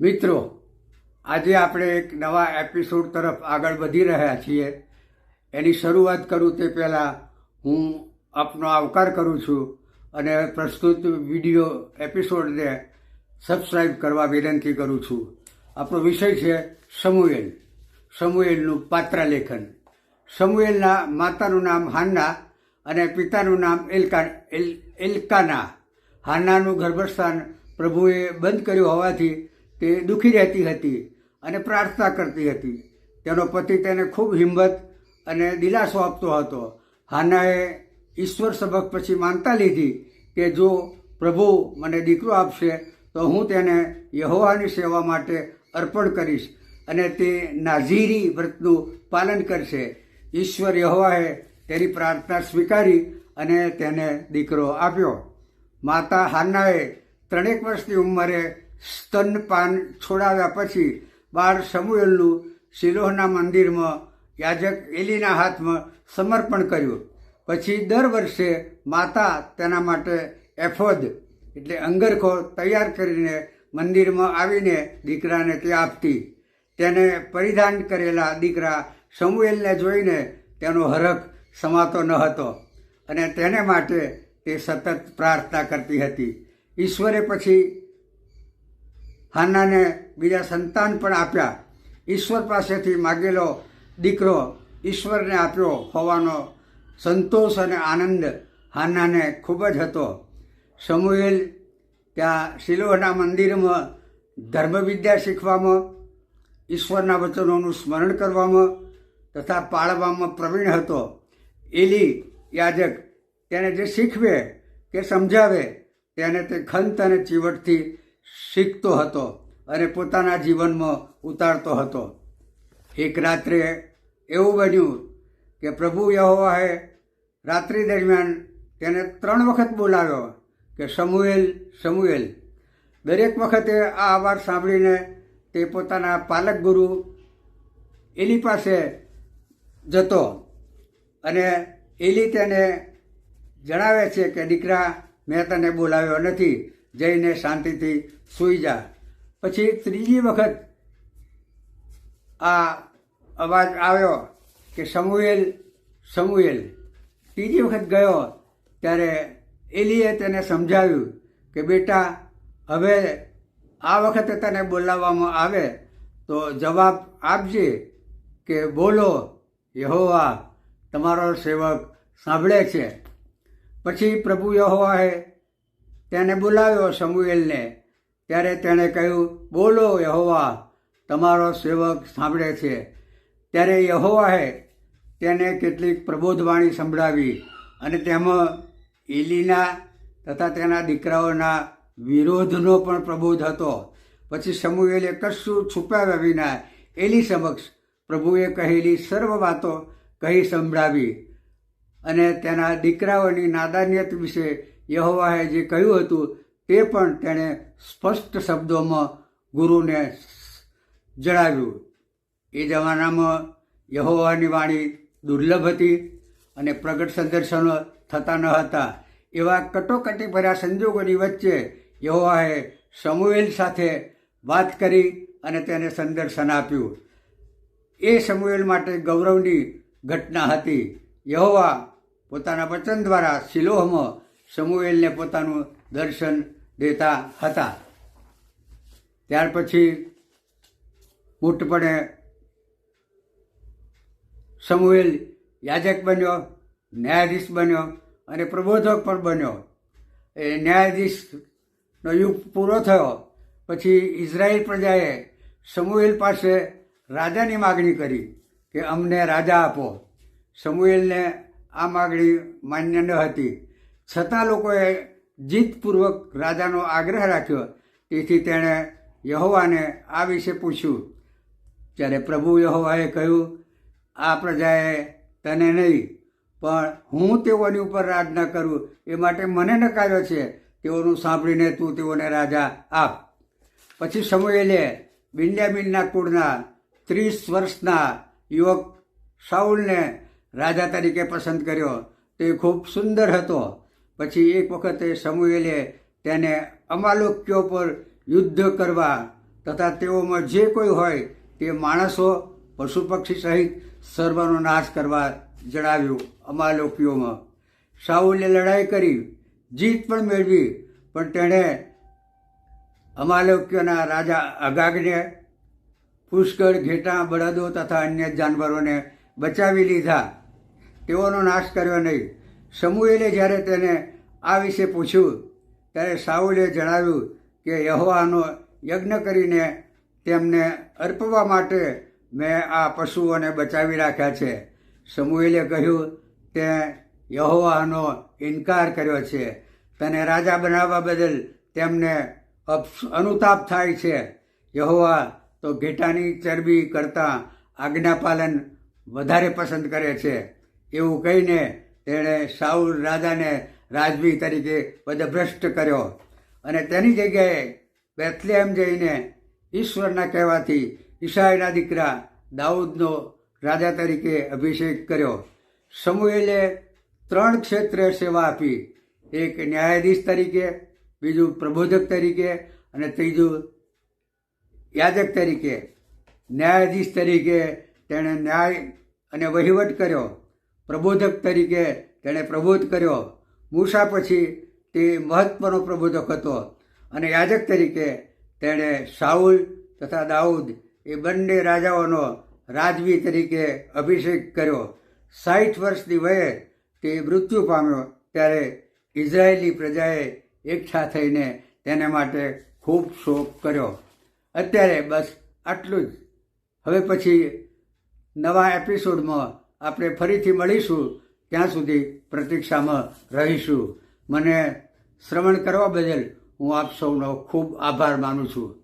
મિત્રો, આજે આપણે એક નવા એપિસોડ તરફ આગળ વધી રહ્યા છીએ. એની શરૂઆત કરું તે પહેલાં હું આપનો આવકાર કરું છું અને પ્રસ્તુત વીડિયો એપિસોડને સબસ્ક્રાઈબ કરવા વિનંતી કરું છું. આપણો વિષય છે સમુએલ. સમુએલનું પાત્રલેખન. સમુએલના માતાનું નામ હાન્ના અને પિતાનું નામ એલકા, એલ, એલકાના. હાન્નાનું ગર્ભસ્થાન પ્રભુએ બંધ કર્યું હોવાથી તે દુઃખી રહેતી હતી અને પ્રાર્થના કરતી હતી. તેનો પતિ તેને ખૂબ હિંમત અને દિલાસો આપતો હતો. હાનાએ ઈશ્વર સબક પછી માનતા લીધી કે જો પ્રભુ મને દીકરો આપશે, તો હું તેને યહોવાની સેવા માટે અર્પણ કરીશ અને તે નાઝીરી વ્રતનું પાલન કરશે. ઈશ્વર યહોવાએ તેની પ્રાર્થના સ્વીકારી અને તેને દીકરો આપ્યો. માતા હાન્નાએ ત્રણેક વર્ષની ઉંમરે સ્તનપાન છોડાવ્યા પછી બાળ સમુએલનું શિલોહના મંદિરમાં યાજક એલીના હાથમાં સમર્પણ કર્યું. પછી દર વર્ષે માતા તેના માટે એફોદ, એટલે અંગરખો તૈયાર કરીને મંદિરમાં આવીને દીકરાને તે આપતી. તેને પરિધાન કરેલા દીકરા સમુએલને જોઈને તેનો હરખ સમાતો ન હતો અને તેને માટે તે સતત પ્રાર્થના કરતી હતી. ઈશ્વરે પછી હાન્નાને બીજા સંતાન પણ આપ્યા. ઈશ્વર પાસેથી માગેલો દીકરો ઈશ્વરને આપ્યો હોવાનો સંતોષ અને આનંદ હાનાને ખૂબ જ હતો. સમુએલ ત્યાં શિલોહના મંદિરમાં ધર્મવિદ્યા શીખવામાં, ઈશ્વરના વચનોનું સ્મરણ કરવામાં તથા પાળવામાં પ્રવીણ હતો. એલી યાજક તેને જે શીખવે કે સમજાવે તેને તે ખંત અને ચીવટથી શીખતો હતો અને પોતાના જીવનમાં ઉતારતો હતો. એક રાત્રે એવું બન્યું કે પ્રભુ યહોવાએ રાત્રિ દરમિયાન તેને ત્રણ વખત બોલાવ્યો કે, સમુએલ સમુએલ. દરેક વખતે આ અવાજ સાંભળીને તે પોતાના પાલક ગુરુ એલી પાસે જતો અને એલી તેને જણાવે છે કે, દીકરા, મેં તને બોલાવ્યો નથી. જઈને શાંતિથી સૂઈ જા. પછી ત્રીજી વખત આ અવાજ આવ્યો કે સમુએલ સમુએલ. ત્રીજી વખત ગયો ત્યારે એલીએ તેને સમજાવ્યું કે બેટા, હવે આ વખતે તને બોલાવવામાં આવે તો જવાબ આપજે કે બોલો, યહોવા તમારો સેવક સાંભળે છે. પછી પ્રભુ યહોવાએ તેને બોલાવ્યો સમુએલને. ત્યારે તેણે કહ્યું, બોલો યહોવા, તમારો સેવક સાંભળે છે. ત્યારે યહોવાએ તેને કેટલીક પ્રબોધવાણી સંભળાવી અને તેમાં એલીના તથા તેના દીકરાઓના વિરોધનો પણ પ્રબોધ હતો. પછી સમુએલે કશું છુપાવ્યા વિના એલી સમક્ષ પ્રભુએ કહેલી સર્વ વાતો કહી સંભળાવી અને તેના દીકરાઓની નાદાનિયત વિશે યહોવાએ જે કહ્યું હતું તે પણ તેણે સ્પષ્ટ શબ્દોમાં ગુરુને જણાવ્યું. એ જમાનામાં યહોવાની વાણી દુર્લભ હતી અને પ્રગટ સંદર્શનો થતા ન હતા. એવા કટોકટી ભર્યા સંજોગોની વચ્ચે યહોવાએ સમુએલ સાથે વાત કરી અને તેને સંદર્શન આપ્યું. એ સમુએલ માટે ગૌરવની ઘટના હતી. યહોવા પોતાના વચન દ્વારા શિલોહમાં સમુએલને પોતાનું દર્શન દેતા હતા. ત્યાર પછી મોટપણે સમુએલ યાજક બન્યો, ન્યાયાધીશ બન્યો અને પ્રબોધક પણ બન્યો. એ ન્યાયાધીશનો યુગ પૂરો થયો. પછી ઇઝરાયેલ પ્રજાએ સમુએલ પાસે રાજાની માગણી કરી કે અમને રાજા આપો. સમુએલને આ માગણી માન્ય ન હતી. છતાં લોકોએ જીતપૂર્વક રાજાનો આગ્રહ રાખ્યો. તેથી તેણે યહોવાને આ વિશે પૂછ્યું. ત્યારે પ્રભુ યહોવાએ કહ્યું, આ પ્રજાએ તને નહીં, પણ હું તેઓની ઉપર રાજ ન કરું, એ માટે મને નકાર્યો છે, તેઓનું સાંભળીને તું તેઓને રાજા આપ. પછી સમુએલે બિન્યામિનના કુળના ત્રીસ વર્ષના યુવક સાઉલને રાજા તરીકે પસંદ કર્યો. તે ખૂબ સુંદર હતો. પછી એક વખતે સમુએલે તેને અમાલોક્યો પર યુદ્ધ કરવા તથા તેઓમાં જે કોઈ હોય તે માણસો પશુ પક્ષી સહિત સર્વનો નાશ કરવા જણાવ્યું અમાલોકીઓમાં સાઉલે લડાઈ કરી, જીત પણ મેળવી, પણ તેણે અમાલોક્યોના રાજા અગાગને પુષ્કળ ઘેટાં, બળદો તથા અન્ય જાનવરોને બચાવી લીધા. તેઓનો નાશ કર્યો નહીં. સમુએલે જ્યારે તેને આ વિશે પૂછ્યું, ત્યારે સાઉલે જણાવ્યું કે યહોવાનો યજ્ઞ કરીને તેમને અર્પવા માટે મેં આ પશુઓને બચાવી રાખ્યા છે. સમુએલે કહ્યું, તે યહોવાનો ઇનકાર કર્યો છે. તને રાજા બનાવવા બદલ તેમને અનુતાપ થાય છે. યહોવા તો ઘેટાની ચરબી કરતાં આજ્ઞાપાલન વધારે પસંદ કરે છે. એવું કહીને તેણે સાઉર રાજાને રાજવી તરીકે પદભ્રષ્ટ કર્યો. અને તેની જગ્યાએ બેથલેમ જઈને ઈશ્વરના કહેવાથી ઈશાઈના દીકરા દાઉદનો રાજા તરીકે અભિષેક કર્યો. સમુએલે ત્રણ ક્ષેત્રે સેવા આપી. એક ન્યાયાધીશ તરીકે, બીજું પ્રબોધક તરીકે અને ત્રીજું યાજક તરીકે. ન્યાયાધીશ તરીકે તેણે ન્યાય અને વહીવટ કર્યો. પ્રબોધક તરીકે તેણે પ્રબોધ કર્યો. મૂસા પછી તે મહત્વનો પ્રબોધક હતો અને યાજક તરીકે તેણે સાઉલ તથા દાઉદ એ બંને રાજાઓનો રાજવી તરીકે અભિષેક કર્યો. સાઠ વર્ષની વયે તે મૃત્યુ પામ્યો ત્યારે ઇઝરાયેલી પ્રજાએ એકઠા થઈને તેને માટે ખૂબ શોક કર્યો. અત્યારે બસ આટલું જ. હવે પછી નવા એપિસોડમાં આપણે ફરીથી મળીશું ત્યાં સુધી પ્રતીક્ષામાં રહીશું. મને શ્રવણ કરવા બદલ હું આપ સૌનો ખૂબ આભાર માનું છું.